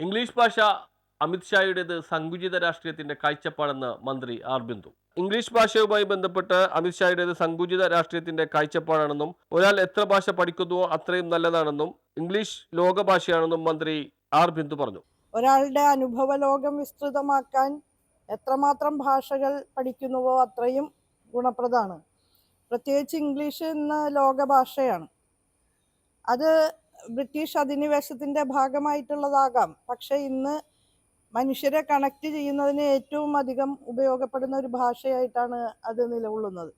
English ഭാഷ അമിത്ഷായുടേത് സങ്കുചിത രാഷ്ട്രീയത്തിന്റെ കാഴ്ചപ്പാടെന്ന് മന്ത്രി ആർ ബിന്ദു. ഇംഗ്ലീഷ് ഭാഷയുമായി ബന്ധപ്പെട്ട് അമിത്ഷായുടേത് സങ്കുചിത രാഷ്ട്രീയത്തിന്റെ കാഴ്ചപ്പാടാണെന്നും ഒരാൾ എത്ര ഭാഷ പഠിക്കുന്നുവോ അത്രയും നല്ലതാണെന്നും ഇംഗ്ലീഷ് ലോകഭാഷയാണെന്നും മന്ത്രി ആർ ബിന്ദു പറഞ്ഞു. ഒരാളുടെ അനുഭവ ലോകം വിസ്തൃതമാക്കാൻ എത്രമാത്രം ഭാഷകൾ പഠിക്കുന്നുവോ അത്രയും ഗുണപ്രദമാണ്. പ്രത്യേകിച്ച് ഇംഗ്ലീഷ് എന്ന ലോകഭാഷയാണ് അത് ബ്രിട്ടീഷ് അധിനിവേശത്തിന്റെ ഭാഗമായിട്ടുള്ളതാകാം. പക്ഷെ ഇന്ന് മനുഷ്യരെ കണക്ട് ചെയ്യുന്നതിന് ഏറ്റവും അധികം ഉപയോഗപ്പെടുന്ന ഒരു ഭാഷയായിട്ടാണ് അത് നിലകൊള്ളുന്നത്.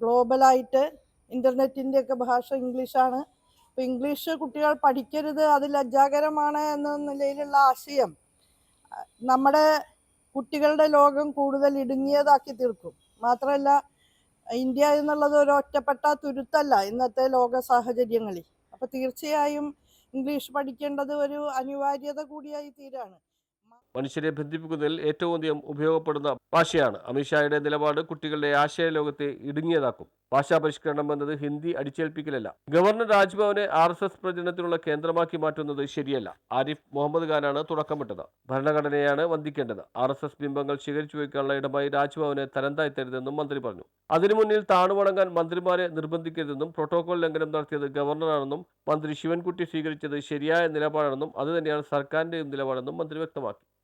ഗ്ലോബലായിട്ട് ഇന്റർനെറ്റിന്റെയൊക്കെ ഭാഷ ഇംഗ്ലീഷാണ്. ഇപ്പം ഇംഗ്ലീഷ് കുട്ടികൾ പഠിക്കരുത് അത് ലജ്ജാകരമാണ് എന്ന നിലയിലുള്ള ആശയം നമ്മുടെ കുട്ടികളുടെ ലോകം കൂടുതൽ ഇടുങ്ങിയതാക്കി തീർക്കും. മാത്രമല്ല ഇന്ത്യ എന്നുള്ളത് ഒരു ഒറ്റപ്പെട്ട തുരുത്തല്ല ഇന്നത്തെ ലോക സാഹചര്യങ്ങളിൽ. അപ്പോൾ തീർച്ചയായും ഇംഗ്ലീഷ് പഠിക്കേണ്ടത് ഒരു അനിവാര്യത കൂടിയായി തീരാണ്. മനുഷ്യരെ ബന്ധിപ്പിക്കുന്നതിൽ ഏറ്റവും അധികം ഉപയോഗപ്പെടുന്ന ഭാഷയാണ്. അമിത്ഷായുടെ നിലപാട് കുട്ടികളുടെ ആശയ ലോകത്തെ ഇടുങ്ങിയതാക്കും. ഭാഷാ പരിഷ്കരണം എന്നത് ഹിന്ദി അടിച്ചേൽപ്പിക്കലല്ല. ഗവർണർ രാജ്ഭവനെ ആർ എസ് എസ് പ്രചരണത്തിനുള്ള കേന്ദ്രമാക്കി മാറ്റുന്നത് ശരിയല്ല. ആരിഫ് മുഹമ്മദ് ഖാനാണ് തുടക്കമിട്ടത്. ഭരണഘടനയാണ് വന്ദിക്കേണ്ടത്. ആർ എസ് എസ് ബിംബങ്ങൾ ശേഖരിച്ചു വയ്ക്കാനുള്ള ഇടമായി രാജ്ഭവനെ തരംതാഴ്ത്തരുതെന്നും മന്ത്രി പറഞ്ഞു. അതിനു മുന്നിൽ താണുവണങ്ങാൻ മന്ത്രിമാരെ നിർബന്ധിക്കരുതെന്നും പ്രോട്ടോകോൾ ലംഘനം നടത്തിയത് ഗവർണറാണെന്നും മന്ത്രി ശിവൻകുട്ടി സ്വീകരിച്ചത് ശരിയായ നിലപാടാണെന്നും അതുതന്നെയാണ് സർക്കാരിന്റെയും നിലപാടെന്നും മന്ത്രി വ്യക്തമാക്കി.